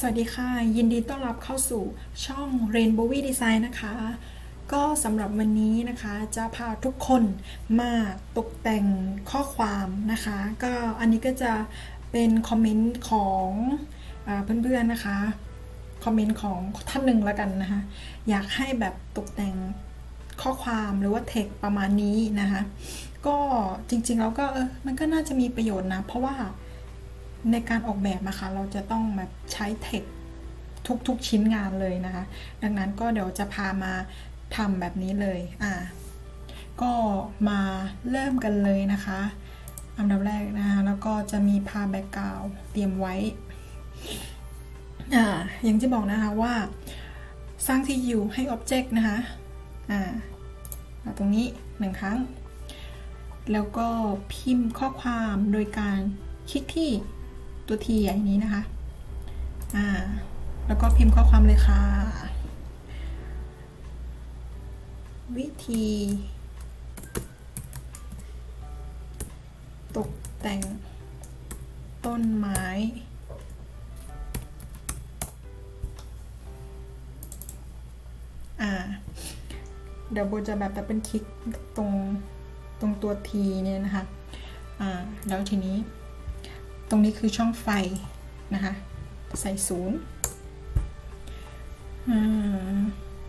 สวัสดีค่ะ ยินดีต้อนรับเข้าสู่ช่อง Rainbow Design นะคะ ก็สำหรับวันนี้นะคะจะพาทุกคนมาตกแต่งข้อความนะคะ ก็อันนี้ก็จะเป็นคอมเมนต์ของอเพื่อนๆนะคะ คอมเมนต์ของท่านหนึ่งแล้วกันนะคะ อยากให้แบบตกแต่งข้อความหรือว่าเทคประมาณนี้นะคะ ก็จริงๆแล้วก็เออมันก็น่าจะมีประโยชน์นะ เพราะว่า ในการออกแบบนะคะ เราจะต้องแบบใช้เทคทุกๆชิ้นงานเลยนะคะ ดังนั้นก็เดี๋ยวจะพามาทำแบบนี้เลยอ่าก็มาเริ่มกันเลยนะคะ อันดับแรกนะคะแล้วก็จะมีพาแบ็กกราวเตรียมไว้อ่าอย่างที่บอกนะคะว่าสร้างที่อยู่ให้ Object นะคะอ่าตรงนี้หนึ่งครั้ง แล้วก็พิมพ์ข้อความโดยการคลิกที่ ตัวทีใหญ่นี้นะคะ อ่า แล้วก็พิมพ์ข้อความเลยค่ะ วิธี ตกแต่งต้นไม้ อ่า เดี๋ยวโบจะแบบแบบเป็นคลิกตรงตรงตัวทีเนี่ยนะคะ อ่า แล้วทีนี้ ตรงนี้คือช่องไฟนะคะ ใส่ศูนย์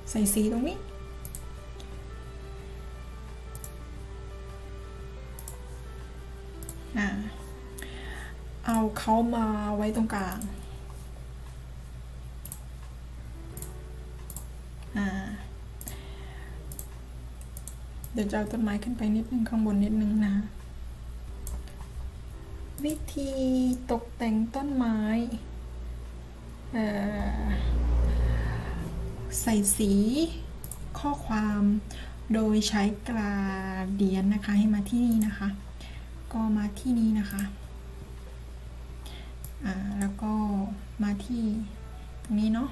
ใส่สีตรงนี้เอาเขามาไว้ตรงกลางเดี๋ยวจะเอาต้นไม้ขึ้นไปนิดนึงข้างบนนิดนึงนะ วิธีตกแต่งต้นไม้ใส่สีข้อความโดยใช้กราเดียนนะคะ ให้มาที่นี่นะคะ ก็มาที่นี่นะคะอ่าแล้วก็มาที่ตรงนี้เนาะ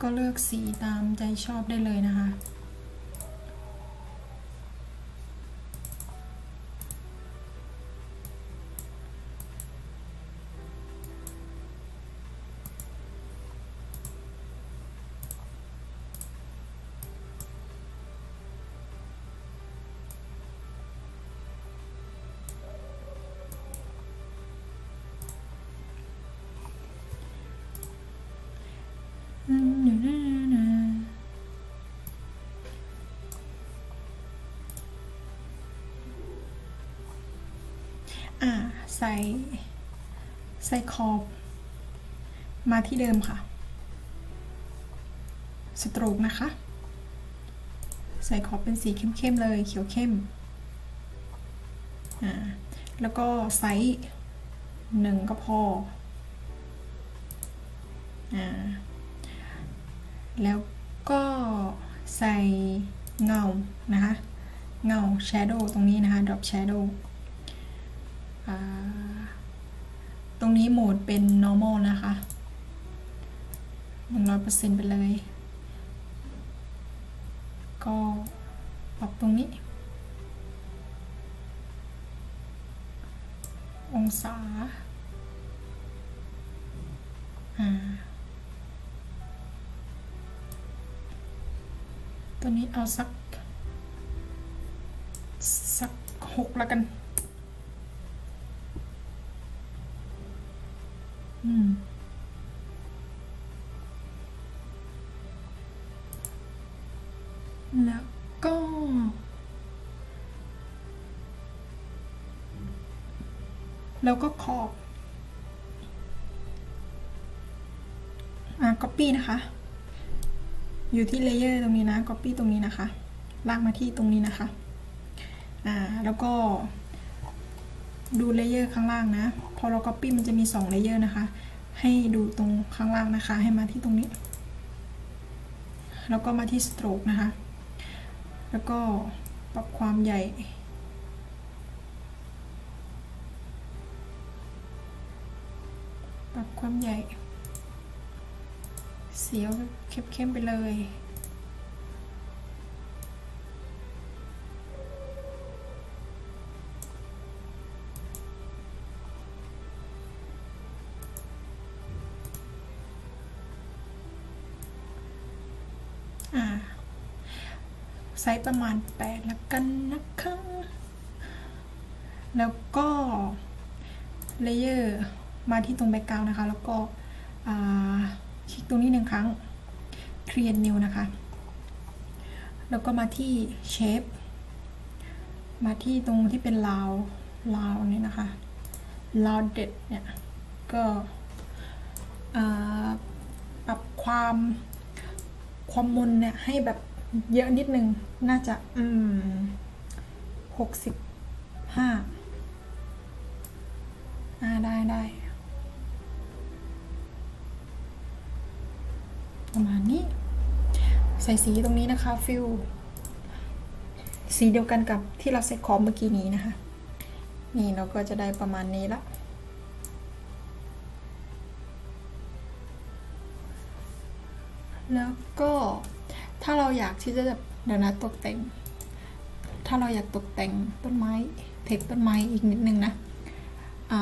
ก็เลือกสีตามใจชอบได้เลยนะคะ ใส่ใส่ขอบมาที่เดิมค่ะ สโตรกนะคะ ใส่ขอบเป็นสีเข้มๆเลยเขียวเข้มอ่าแล้วก็ไซส์หนึ่งก็พออ่า แล้วก็ใส่เงานะคะ เงา shadow ตรงนี้นะคะ drop shadow ตรงนี้โหมดเป็น normal นะคะ 100%ไปเลย ก็ปรับตรงนี้ องศา อ่า ตัวนี้เอาสัก สักหกแล้วกัน อืมแล้วก็ แล้วก็ขอบ อ่า copy นะคะ อยู่ที่เลเยอร์ตรงนี้นะ copy ตรงนี้นะคะ ลากมาที่ตรงนี้นะคะ อ่า แล้วก็ ดูเลเยอร์ข้างล่างนะ พอเรา copy มันจะมี2เลเยอร์นะคะ ให้ดูตรงข้างล่างนะคะ ให้มาที่ตรงนี้ แล้วก็มาที่ stroke นะคะ แล้วก็ปรับความใหญ่ปรับความใหญ่ สีเข้มๆไปเลยไซส์ประมาณ 8 แล้วกันนะคะ แล้วก็เลเยอร์มาที่ตรงแบ็กกราวนะคะ แล้วก็อ่า คลิกตรงนี้หนึ่งครั้ง create new นะคะ แล้วก็มาที่ shape มาที่ตรงที่เป็นราวราวนี่นะคะราวเด็ดเนี่ย ก็ปรับความความมนเนี่ยให้แบบเยอะนิดนึง น่าจะ อืมหกสิบห้าอ่าได้ได้ ประมาณนี้ ใส่สีตรงนี้นะคะฟิลสีเดียวกันกับที่เราเซตคอมเมื่อกี้นี้นะคะ นี่เราก็จะได้ประมาณนี้ละแล้วก็ถ้าเราอยากที่จะเดี๋ยวนะตกแต่ง ถ้าเราอยากตกแต่งต้นไม้เทคต้นไม้อีกนิดนึงนะอ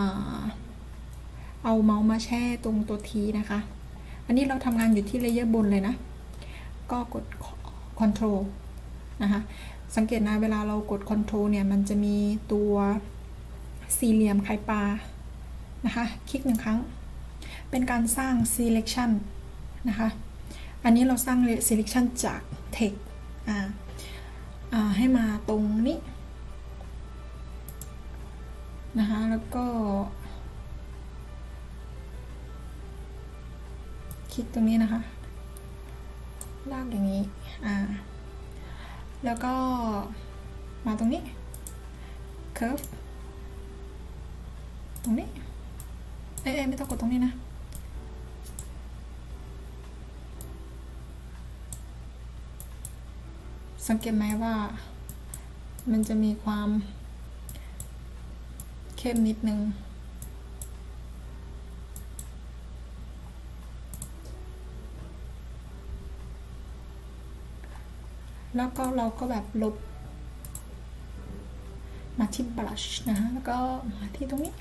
เอาเมาส์มาแช่ตรงตัวทีนะคะ อันนี้เราทำงานอยู่ที่เลเยอร์บนเลยนะ ก็กด Control นะคะ สังเกตนะเวลาเรากด Control เนี่ย มันจะมีตัวสี่เหลี่ยมไข่ปลา นะคะ คลิกหนึ่งครั้ง เป็นการสร้าง selection นะคะ อันนี้เราสร้าง selection จาก text อ่าอ่าให้มาตรงนี้นะคะ แล้วก็ คลิกตรงนี้นะคะ ลากอย่างนี้ อ่า แล้วก็มาตรงนี้ curve ตรงนี้ เอ้ยเอ้ยไม่ต้องกดตรงนี้นะสังเกตไหมว่ามันจะมีความเข้มนิดนึง แล้วก็เราก็แบบลบ มาที่ brush นะฮะ แล้วก็มาที่ตรงนี้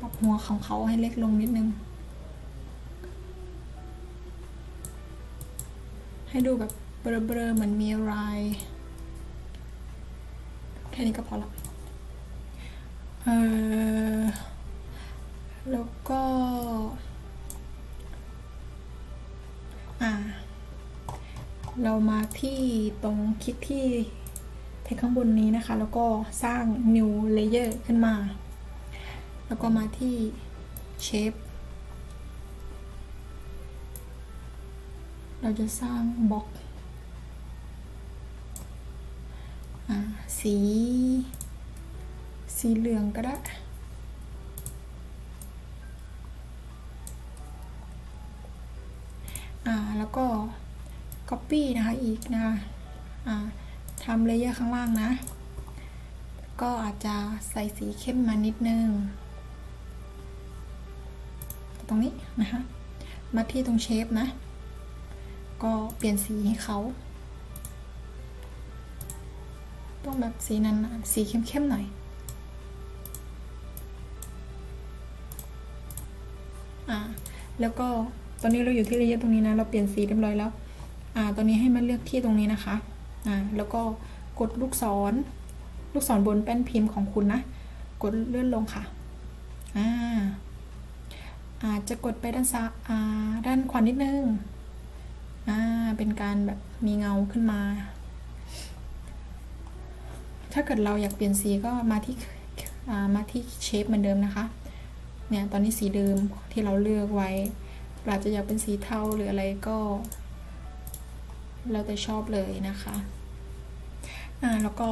ปรับหัวของเขาให้เล็กลงนิดนึง ให้ดูแบบเบลอๆเหมือนมีอะไรแค่นี้ก็พอละเออแล้วก็ อ่า เรามาที่ตรงคลิกที่เทคข้างบนนี้นะคะ แล้วก็สร้าง new layer ขึ้นมา แล้วก็มาที่ shape เราจะสร้างบล็อกอสี สีเหลืองก็ได้ อ่า แล้วก็ Copy นะคะอีกนะคะทำเลเยอร์ข้างล่างนะ ก็อาจจะใส่สีเข้มมานิดนึง ตรงนี้นะคะมาที่ตรงเชฟนะ ก็เปลี่ยนสีให้เขาต้องแบบสีนั้นสีเข้มๆหน่อยอ่าแล้วก็ตอนนี้เราอยู่ที่เลเยอร์ตรงนี้นะ เราเปลี่ยนสีเรียบร้อยแล้ว อ่าตอนนี้ให้มาเลือกที่ตรงนี้นะคะอ่าแล้วก็กดลูกศร ลูกศรบนแป้นพิมพ์ของคุณนะ กดเลื่อนลงค่ะอ่าอาจจะกดไปด้านซ้ายอ่าด้านขวานิดนึงอ่าเป็นการแบบมีเงาขึ้นมา ถ้าเกิดเราอยากเปลี่ยนสีก็มาที่อ่ามาที่เชฟเหมือนเดิมนะคะ เนี่ยตอนนี้สีเดิมที่เราเลือกไว้ อาจจะอยากเป็นสีเทาหรืออะไรก็ แล้วแต่ชอบเลยนะคะ อ่าแล้วก็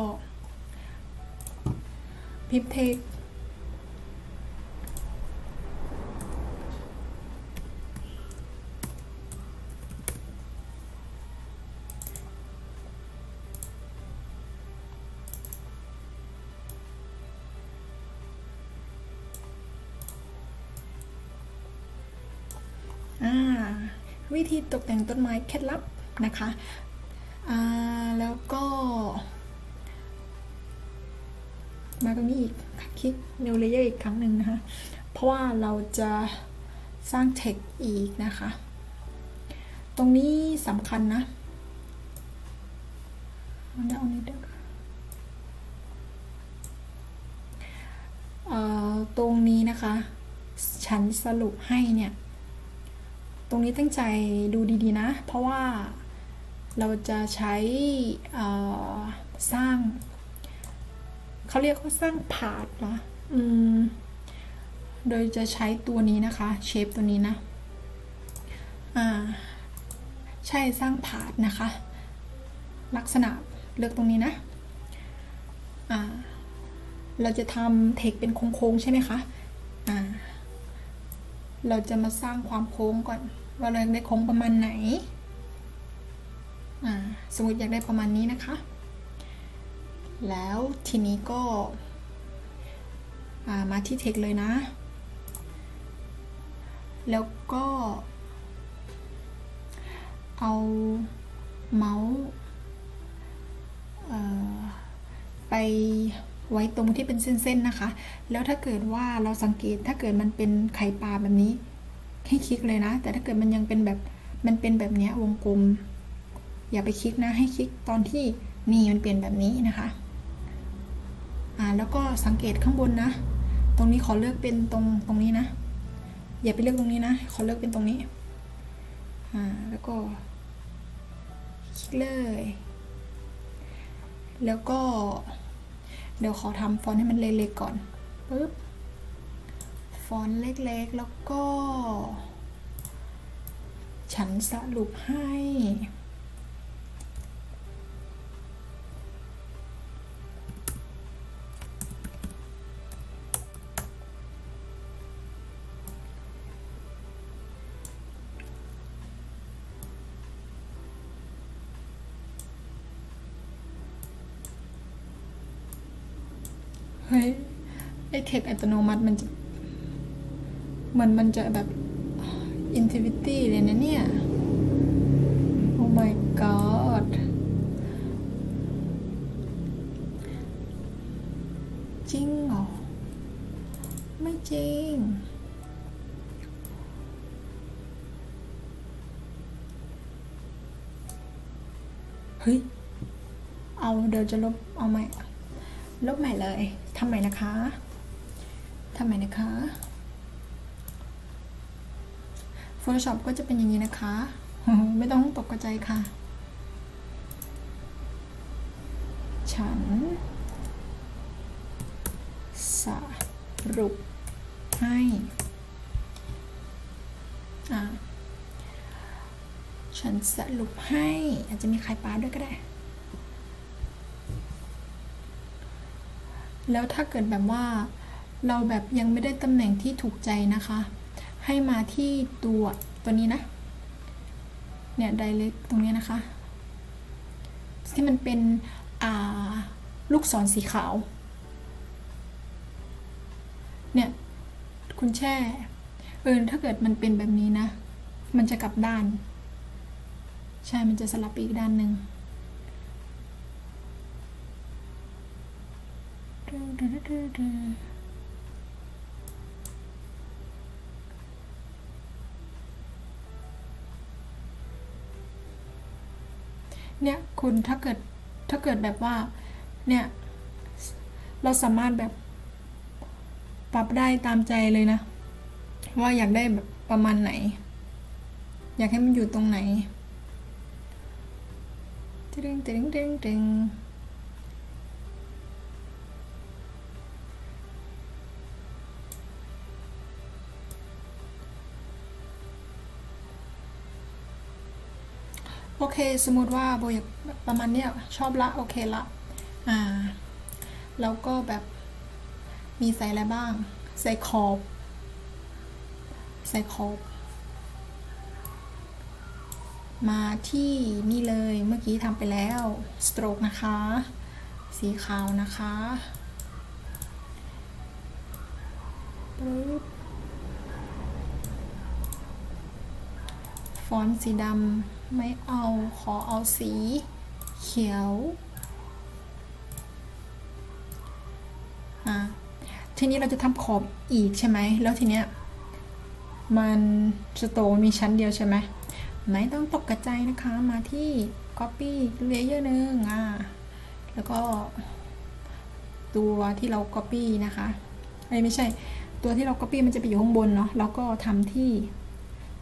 พิพเทควิธีตกแต่งต้นไม้เคล็ดลับ นะคะแล้วก็มาตรงนี้อีกคลิก new layer อีกครั้งหนึ่งนะคะ เพราะว่าเราจะสร้าง text อีกนะคะ ตรงนี้สำคัญนะเดี๋ยวเอานี้เดี๋ยวเอ่อตรงนี้นะคะ ฉันสรุปให้เนี่ย ตรงนี้ตั้งใจดูดีๆนะ เพราะว่า เราจะใช้สร้างเขาเรียกว่าสร้างผาดเหรออืมโดยจะใช้ตัวนี้นะคะเชฟตัวนี้นะอ่าใช่สร้างผาดนะคะ ลักษณะเลือกตรงนี้นะอ่าเราจะทำเทคเป็นโค้งๆใช่ไหมคะอ่าเราจะมาสร้างความโค้งก่อน ว่าเราได้โค้งประมาณไหน สมมติอยากได้ประมาณนี้นะคะ แล้วทีนี้ก็ามาที่เทคเลยนะ แล้วก็เอาเมาส์ไปไว้ตรงที่เป็นเส้นๆนะคะ แล้วถ้าเกิดว่าเราสังเกตถ้าเกิดมันเป็นไข่ปลาแบบนี้ให้คลิกเลยนะ แต่ถ้าเกิดมันยังเป็นแบบมันเป็นแบบนี้วงกลม อย่าไปคลิกนะให้คลิกตอนที่นี่มันเปลี่ยนแบบนี้นะคะอ่าแล้วก็สังเกตข้างบนนะ ตรงนี้ขอเลือกเป็นตรงตรงนี้นะ อย่าไปเลือกตรงนี้นะ ขอเลือกเป็นตรงนี้อ่าแล้วก็คลิกเลย แล้วก็ เดี๋ยวขอทำฟอนต์ให้มันเล็กๆก่อนปึ๊บฟอนต์เล็กๆ แล้วก็ ฉันสรุปให้ เฮ้ยไอเทคอัตโนมัติมันจะเหมือนมันจะแบบ intuitivity เลยนะเนี่ย oh my god จริงเหรอ ไม่จริงเฮ้ย เอาเดี๋ยวจะลบเอาใหม ลบใหม่เลยทำใหม่นะคะทำใหม่นะคะ Photoshop ก็จะเป็นอย่างนี้นะคะ ไม่ต้องตกใจค่ะ ฉัน สรุปให้ฉันสรุปให้ อาจจะมีไข่ปลาด้วยก็ได้ แล้วถ้าเกิดแบบว่าเราแบบยังไม่ได้ตำแหน่งที่ถูกใจนะคะ ให้มาที่ตัวตัวนี้นะ เนี่ย direct ตรงนี้นะคะ ที่มันเป็นอ่าลูกศรสีขาว เนี่ย คุณแช่ เออ ถ้าเกิดมันเป็นแบบนี้นะ มันจะกลับด้าน ใช่ มันจะสลับไปอีกด้านหนึ่ง เนี่ยคุณถ้าเกิดถ้าเกิดแบบว่า เนี่ย เราสามารถแบบ ปรับได้ตามใจเลยนะ ว่าอยากได้แบบประมาณไหน อยากให้มันอยู่ตรงไหนตึงตึงตึงตึง โอเค สมมติว่าโบอยากประมาณเนี้ยชอบละโอเคละอ่าแล้วก็แบบมีใส่อะไรบ้าง ใส่ขอบใส่ขอบมาที่นี่เลยเมื่อกี้ทำไปแล้วสโตรกนะคะ สีขาวนะคะปึ๊บฟอนต์สีดำ ไม่เอาขอเอาสีเขียวทีนี้เราจะทำขอบอีกใช่ไหม แล้วทีเนี้ยมันสโตมีชั้นเดียวใช่ไหม ไม่ต้องตกกระจายนะคะ มาที่ copy layer หนึ่งอ่าแล้วก็ ตัวที่เรา copy นะคะเอ้ไม่ใช่ ตัวที่เรา copy มันจะไปอยู่ข้างบนเนาะ แล้วก็ทำที่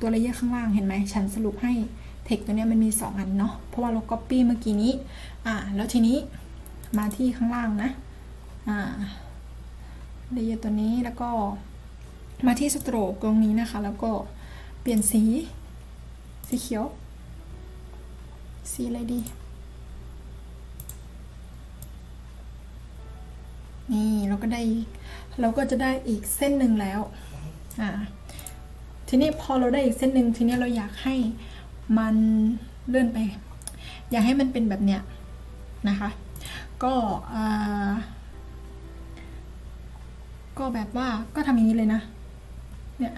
ตัว layer ข้างล่างเห็นไหม ฉันสรุปให้ text ตัวเนี้ยมันมี 2 อันเนาะ เพราะว่าเรา copy เมื่อกี้นี้ อ่า แล้วทีนี้มาที่ข้างล่างนะ อ่า layer ตัวนี้แล้วก็มาที่สโตรกตรงนี้นะคะ แล้วก็เปลี่ยนสี สีเขียว สีอะไรดี นี่เราก็ได้ เราก็จะได้อีกเส้นหนึ่งแล้ว อ่า ทีนี้พอเราได้อีกเส้นหนึ่งทีนี้เราอยากให้ มันเลื่อนไป อยากให้มันเป็นแบบเนี้ยนะคะ ก็ก็แบบว่าก็ทำอย่างนี้เลยนะ เนี่ย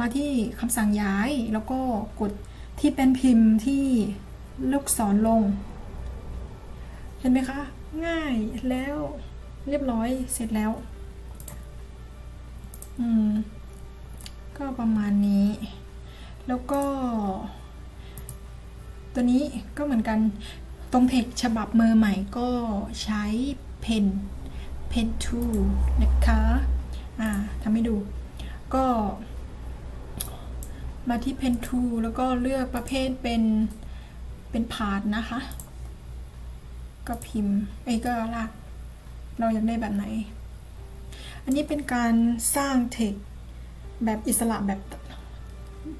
มาที่คำสั่งย้ายแล้วก็กดที่เป็นพิมพ์ที่ลูกศรลง เห็นไหมคะ ง่ายแล้วเรียบร้อยเสร็จแล้ว อืม ก็ประมาณนี้ แล้วก็ ตัวนี้ก็เหมือนกันตรงเพจฉบับมือใหม่ก็ใช้เพน Pen Tool นะคะอ่าทำให้ดู ก็มาที่ Pen Tool แล้วก็เลือกประเภทเป็นเป็นพาร์ทนะคะ ก็พิมพ์เอ้ก็ลากเราอยากได้แบบไหน อันนี้เป็นการสร้างเทคแบบอิสระแบบ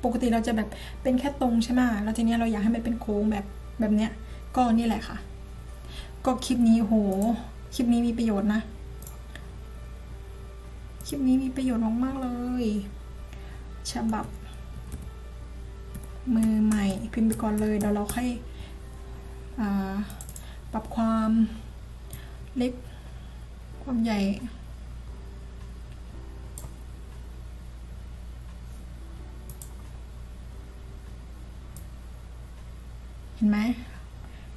ปกติเราจะแบบเป็นแค่ตรงใช่ไหมแล้วทีนี้เราอยากให้มันเป็นโค้งแบบแบบเนี้ย ก็นี่แหละค่ะ ก็คลิปนี้โห คลิปนี้มีประโยชน์นะ คลิปนี้มีประโยชน์มากๆเลย ฉบับ มือใหม่พิมพ์ไปก่อนเลยเดี๋ยวเราค่อยปรับความเล็กความใหญ่ เห็นไหม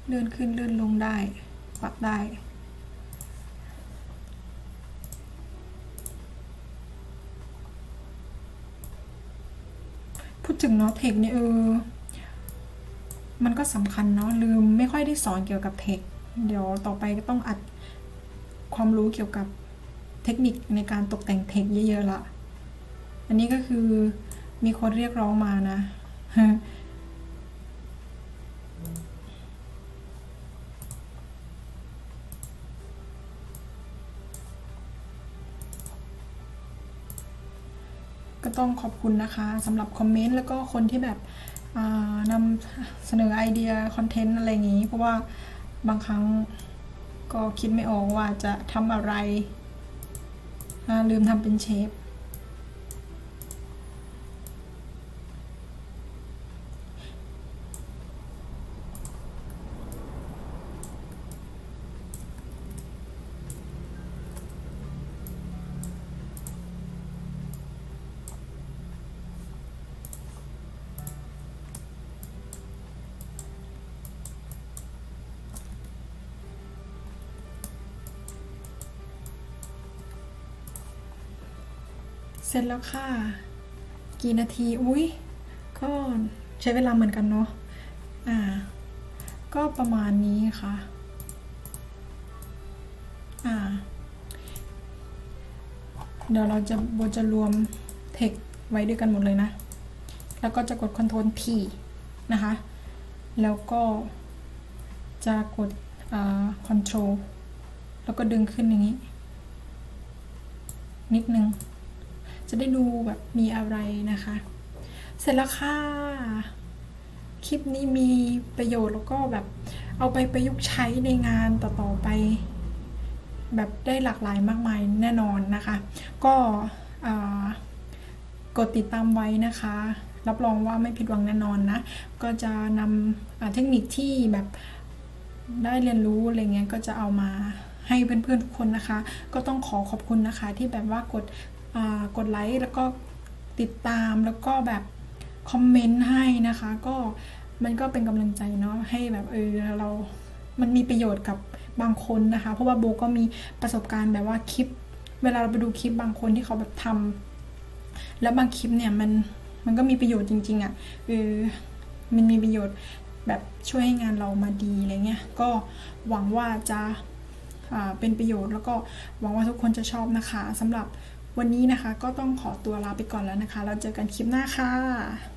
เลื่อนขึ้นเลื่อนลงได้ปรับได้พูดถึงเนาะเทคเนี่ยเออ มันก็สำคัญเนาะลืมไม่ค่อยได้สอนเกี่ยวกับเทค เดี๋ยวต่อไปก็ต้องอัดความรู้เกี่ยวกับเทคนิคในการตกแต่งเทคเยอะๆละ อันนี้ก็คือมีคนเรียกร้องมานะ ต้องขอบคุณนะคะสำหรับคอมเมนต์แล้วก็คนที่แบบนำเสนอไอเดียคอนเทนต์อะไรอย่างนี้ เพราะว่าบางครั้งก็คิดไม่ออกว่าจะทำอะไรลืมทำเป็นเชฟ เสร็จแล้วค่ะ กี่นาทีอุ้ยก็ใช้เวลาเหมือนกันเนาะอ่า ก็ประมาณนี้ค่ะอ่า เดี๋ยวเราจะโบจะรวมเทคไว้ด้วยกันหมดเลยนะ แล้วก็จะกด Ctrl T นะคะ แล้วก็จะกดอ Control แล้วก็ดึงขึ้นอย่างนี้ นิดนึง จะได้ดูแบบมีอะไรนะคะ เสร็จแล้วค่ะ คลิปนี้มีประโยชน์แล้วก็แบบเอาไปประยุกต์ใช้ในงานต่อๆไป แบบได้หลากหลายมากมายแน่นอนนะคะ ก็กดติดตามไว้นะคะ รับรองว่าไม่ผิดหวังแน่นอนนะ ก็จะนำเทคนิคที่แบบได้เรียนรู้อะไรเงี้ยก็จะเอามาให้เพื่อนๆทุกคนนะคะ ก็ต้องขอขอบคุณนะคะที่แบบว่ากด กดไลค์แล้วก็ติดตามแล้วก็แบบคอมเมนต์ให้นะคะ ก็มันก็เป็นกำลังใจเนาะให้แบบเออเรา มันมีประโยชน์กับบางคนนะคะ เพราะว่าโบก็มีประสบการณ์แบบว่าคลิป เวลาเราไปดูคลิปบางคนที่เขาแบบทำแล้วบางคลิปเนี่ยมันมันก็มีประโยชน์จริง ๆอะ่ะเออมันมีประโยชน์แบบช่วยให้งานเรามาดีอะไรเงี้ย ก็หวังว่าจะเป็นประโยชน์แล้วก็หวังว่าทุกคนจะชอบนะคะสำหรับ วันนี้นะคะก็ต้องขอตัวลาไปก่อนแล้วนะคะ เราเจอกันคลิปหน้าค่ะ